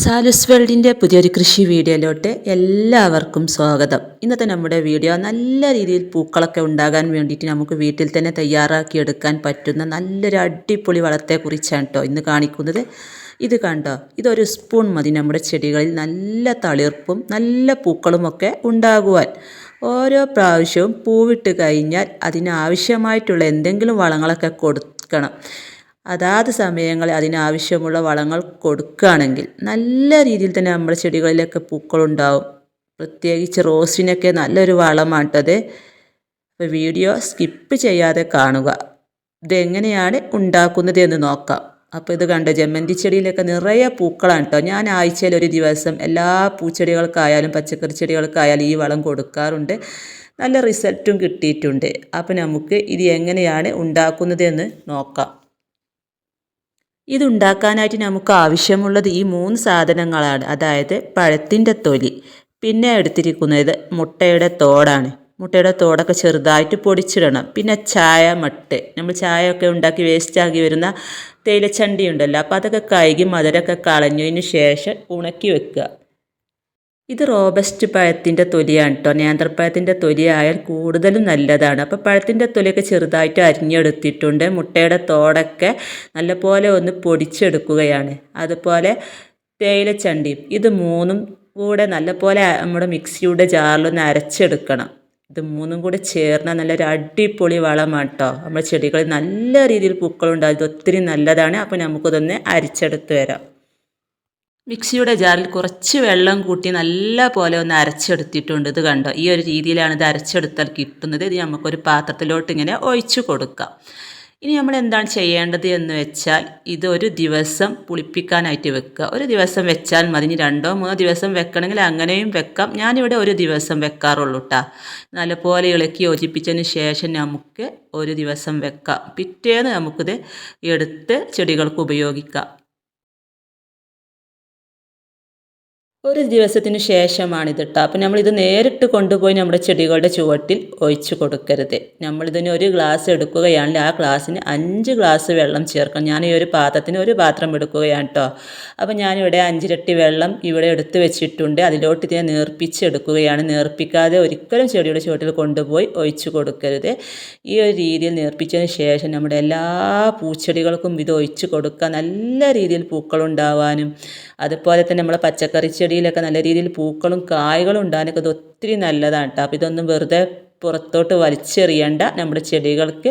സാലുസ് വേൾഡിന്റെ പുതിയൊരു കൃഷി വീഡിയോയിലോട്ട് എല്ലാവർക്കും സ്വാഗതം. ഇന്നത്തെ നമ്മുടെ വീഡിയോ നല്ല രീതിയിൽ പൂക്കളൊക്കെ ഉണ്ടാകാൻ വേണ്ടിയിട്ട് നമുക്ക് വീട്ടിൽ തന്നെ തയ്യാറാക്കിയെടുക്കാൻ പറ്റുന്ന നല്ലൊരു അടിപൊളി വളത്തെക്കുറിച്ചാണ് കേട്ടോ ഇന്ന് കാണിക്കുന്നത്. ഇത് കണ്ടോ? ഇതൊരു സ്പൂൺ മതി നമ്മുടെ ചെടികളിൽ നല്ല തളിർപ്പും നല്ല പൂക്കളുമൊക്കെ ഉണ്ടാകുവാൻ. ഓരോ പ്രാവശ്യവും പൂവിട്ട് കഴിഞ്ഞാൽ അതിനാവശ്യമായിട്ടുള്ള എന്തെങ്കിലും വളങ്ങളൊക്കെ കൊടുക്കണം. അതാത് സമയങ്ങളിൽ അതിനാവശ്യമുള്ള വളങ്ങൾ കൊടുക്കുകയാണെങ്കിൽ നല്ല രീതിയിൽ തന്നെ നമ്മുടെ ചെടികളിലൊക്കെ പൂക്കളുണ്ടാവും. പ്രത്യേകിച്ച് റോസിനൊക്കെ നല്ലൊരു വളമാട്ടത്. അപ്പോൾ വീഡിയോ സ്കിപ്പ് ചെയ്യാതെ കാണുക. ഇതെങ്ങനെയാണ് ഉണ്ടാക്കുന്നത് എന്ന് നോക്കാം. അപ്പോൾ ഇത് കണ്ട ജമന്തി ചെടിയിലൊക്കെ നിറയെ പൂക്കളാണ് കേട്ടോ ഞാൻ ആഴ്ചയിൽ ഒരു ദിവസം എല്ലാ പൂച്ചെടികൾക്കായാലും പച്ചക്കറി ചെടികൾക്കായാലും ഈ വളം കൊടുക്കാറുണ്ട്. നല്ല റിസൾട്ടും കിട്ടിയിട്ടുണ്ട്. അപ്പോൾ നമുക്ക് ഇത് എങ്ങനെയാണ് ഉണ്ടാക്കുന്നതെന്ന് നോക്കാം. ഇതുണ്ടാക്കാനായിട്ട് നമുക്ക് ആവശ്യമുള്ളത് ഈ മൂന്ന് സാധനങ്ങളാണ്. അതായത് പഴത്തിന്റെ തൊലി പിന്നെ എടുത്തിരിക്കുന്നത് മുട്ടയുടെ തോടാണ്. മുട്ടയുടെ തോടൊക്കെ ചെറുതായിട്ട് പൊടിച്ചിടണം. പിന്നെ ചായ മട്ട്. നമ്മൾ ചായ ഒക്കെ ഉണ്ടാക്കി വേസ്റ്റാക്കി വരുന്ന തേയിലച്ചണ്ടി ഉണ്ടല്ലോ അപ്പോൾ അതൊക്കെ കഴുകി മധുരമൊക്കെ കളഞ്ഞതിന് ശേഷം ഉണക്കി വെക്കുക. ഇത് റോബസ്റ്റ് പഴത്തിന്റെ തൊലിയാണ് കേട്ടോ നേന്ത്രപ്പഴത്തിന്റെ തൊലി ആയാൽ കൂടുതലും നല്ലതാണ്. അപ്പോൾ പഴത്തിന്റെ തൊലിയൊക്കെ ചെറുതായിട്ട് അരിഞ്ഞെടുത്തിട്ടുണ്ട്. മുട്ടയുടെ തോടൊക്കെ നല്ലപോലെ ഒന്ന് പൊടിച്ചെടുക്കുകയാണ്. അതുപോലെ തേയിലച്ചണ്ടിയും ഇത് മൂന്നും കൂടെ നല്ലപോലെ നമ്മുടെ മിക്സിയുടെ ജാറിലൊന്ന് അരച്ചെടുക്കണം. ഇത് മൂന്നും കൂടെ ചേർന്ന നല്ലൊരു അടിപൊളി വളമാണ് കേട്ടോ നമ്മുടെ ചെടികളിൽ നല്ല രീതിയിൽ പൂക്കളുണ്ടാകും ഇത് ഒത്തിരി നല്ലതാണ്. അപ്പോൾ നമുക്കിതൊന്ന് അരിച്ചെടുത്ത് വരാം. മിക്സിയുടെ ജാറിൽ കുറച്ച് വെള്ളം കൂട്ടി നല്ല പോലെ ഒന്ന് അരച്ചെടുത്തിട്ടുണ്ട്. ഇത് കണ്ടോ? ഈ ഒരു രീതിയിലാണ് ഇത് അരച്ചെടുത്താൽ കിട്ടുന്നത്. ഇത് നമുക്കൊരു പാത്രത്തിലോട്ട് ഇങ്ങനെ ഒഴിച്ചു കൊടുക്കാം. ഇനി നമ്മൾ എന്താണ് ചെയ്യേണ്ടത് എന്ന് വെച്ചാൽ ഇത് ഒരു ദിവസം പുളിപ്പിക്കാനായിട്ട് വെക്കുക. ഒരു ദിവസം വെച്ചാൽ മതി. ഇനി രണ്ടോ മൂന്നോ ദിവസം വെക്കണമെങ്കിൽ അങ്ങനെയും വെക്കാം. ഞാനിവിടെ ഒരു ദിവസം വെക്കാറുള്ളൂ കേട്ടോ നല്ലപോലെ ഇളക്കി യോജിപ്പിച്ചതിന് ശേഷം നമുക്ക് ഒരു ദിവസം വെക്കാം. പിറ്റേന്ന് നമുക്കിത് എടുത്ത് ചെടികൾക്ക് ഉപയോഗിക്കാം. ഒരു ദിവസത്തിന് ശേഷമാണിത് കേട്ടോ അപ്പം നമ്മളിത് നേരിട്ട് കൊണ്ടുപോയി നമ്മുടെ ചെടികളുടെ ചുവട്ടിൽ ഒഴിച്ചു കൊടുക്കരുത്. നമ്മളിതിന് ഒരു ഗ്ലാസ് എടുക്കുകയാണെങ്കിൽ ആ ഗ്ലാസ്സിന് അഞ്ച് ഗ്ലാസ് വെള്ളം ചേർക്കണം. ഞാൻ ഈ ഒരു പാത്രത്തിന് ഒരു പാത്രം എടുക്കുകയാണ് കേട്ടോ അപ്പം ഞാനിവിടെ അഞ്ചിരട്ടി വെള്ളം ഇവിടെ എടുത്ത് വെച്ചിട്ടുണ്ട്. അതിലോട്ട് ഇതിനെ നേർപ്പിച്ചെടുക്കുകയാണ്. നേർപ്പിക്കാതെ ഒരിക്കലും ചെടിയുടെ ചുവട്ടിൽ കൊണ്ടുപോയി ഒഴിച്ചു കൊടുക്കരുത്. ഈ ഒരു രീതിയിൽ നേർപ്പിച്ചതിന് ശേഷം നമ്മുടെ എല്ലാ പൂച്ചെടികൾക്കും ഇത് ഒഴിച്ചു കൊടുക്കുക. നല്ല രീതിയിൽ പൂക്കളുണ്ടാവാനും അതുപോലെ തന്നെ നമ്മളെ പച്ചക്കറി ചെടി ചെടിയിലൊക്കെ നല്ല രീതിയിൽ പൂക്കളും കായ്കളും ഉണ്ടാകാനൊക്കെ ഇത് ഒത്തിരി നല്ലതാണ് കേട്ടോ അപ്പോൾ ഇതൊന്നും വെറുതെ പുറത്തോട്ട് വലിച്ചെറിയേണ്ട നമ്മുടെ ചെടികൾക്ക്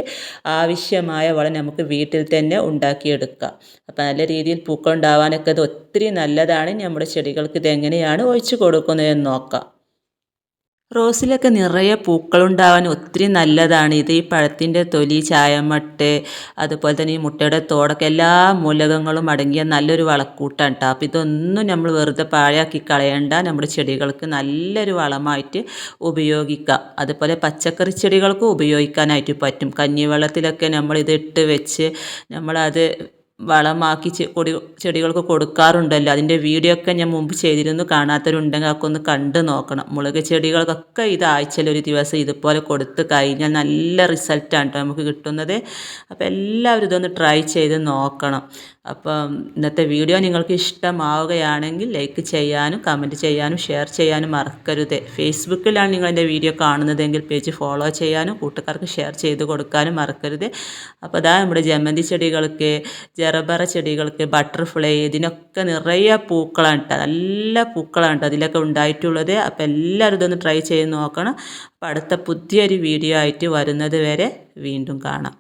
ആവശ്യമായ വളം നമുക്ക് വീട്ടിൽ തന്നെ ഉണ്ടാക്കിയെടുക്കാം. അപ്പോൾ നല്ല രീതിയിൽ പൂക്കൾ ഉണ്ടാവാനൊക്കെ ഇത് ഒത്തിരി നല്ലതാണ്. നമ്മുടെ ചെടികൾക്ക് ഇതെങ്ങനെയാണ് ഒഴിച്ചു കൊടുക്കുന്നതെന്ന് നോക്കാം. റോസിലൊക്കെ നിറയെ പൂക്കളുണ്ടാവാൻ ഒത്തിരി നല്ലതാണ്. ഇത് ഈ പഴത്തിന്റെ തൊലി ചായമട്ട് അതുപോലെ തന്നെ ഈ മുട്ടയുടെ തോടൊക്കെ എല്ലാ മൂലകങ്ങളും അടങ്ങിയ നല്ലൊരു വളക്കൂട്ടാണ് കേട്ടോ. അപ്പോൾ ഇതൊന്നും നമ്മൾ വെറുതെ പാഴാക്കി കളയണ്ട. നമ്മുടെ ചെടികൾക്ക് നല്ലൊരു വളമായിട്ട് ഉപയോഗിക്കാം. അതുപോലെ പച്ചക്കറി ചെടികൾക്കും ഉപയോഗിക്കാനായിട്ട് പറ്റും. കഞ്ഞിവെള്ളത്തിലൊക്കെ നമ്മൾ ഇത് ഇട്ട് വെച്ച് നമ്മളത് വളമാക്കി കൊടി ചെടികൾക്ക് കൊടുക്കാറുണ്ടല്ലോ. അതിന്റെ വീഡിയോ ഒക്കെ ഞാൻ മുമ്പ് ചെയ്തിരുന്നു. കാണാത്തവരുണ്ടെങ്കിൽ അതൊക്കെ ഒന്ന് കണ്ടു നോക്കണം. മുളക് ചെടികൾക്കൊക്കെ ഇത് ആഴ്ചയിൽ ഒരു ദിവസം ഇതുപോലെ കൊടുത്തു കഴിഞ്ഞാൽ നല്ല റിസൾട്ടാണ് കേട്ടോ നമുക്ക് കിട്ടുന്നത്. അപ്പോൾ എല്ലാവരും ഇതൊന്ന് ട്രൈ ചെയ്ത് നോക്കണം. അപ്പം ഇന്നത്തെ വീഡിയോ നിങ്ങൾക്ക് ഇഷ്ടമാവുകയാണെങ്കിൽ ലൈക്ക് ചെയ്യാനും കമന്റ് ചെയ്യാനും ഷെയർ ചെയ്യാനും മറക്കരുത്. ഫേസ്ബുക്കിലാണ് നിങ്ങൾ എന്റെ വീഡിയോ കാണുന്നതെങ്കിൽ പേജ് ഫോളോ ചെയ്യാനും കൂട്ടുകാർക്ക് ഷെയർ ചെയ്ത് കൊടുക്കാനും മറക്കരുത്. അപ്പോൾ അതാ നമ്മുടെ ജമന്തി ചെടികൾക്ക് ജറബറ ചെടികൾക്ക് ബട്ടർഫ്ലൈ ഇതിനൊക്കെ നിറയെ പൂക്കളാണ് കേട്ടോ. നല്ല പൂക്കളാണ് കേട്ടോ അതിലൊക്കെ ഉണ്ടായിട്ടുള്ളത്. അപ്പോൾ എല്ലാവരും ഇതൊന്ന് ട്രൈ ചെയ്ത് നോക്കണം. അപ്പോൾ അടുത്ത പുതിയൊരു വീഡിയോ ആയിട്ട് വരുന്നത് വരെ വീണ്ടും കാണാം.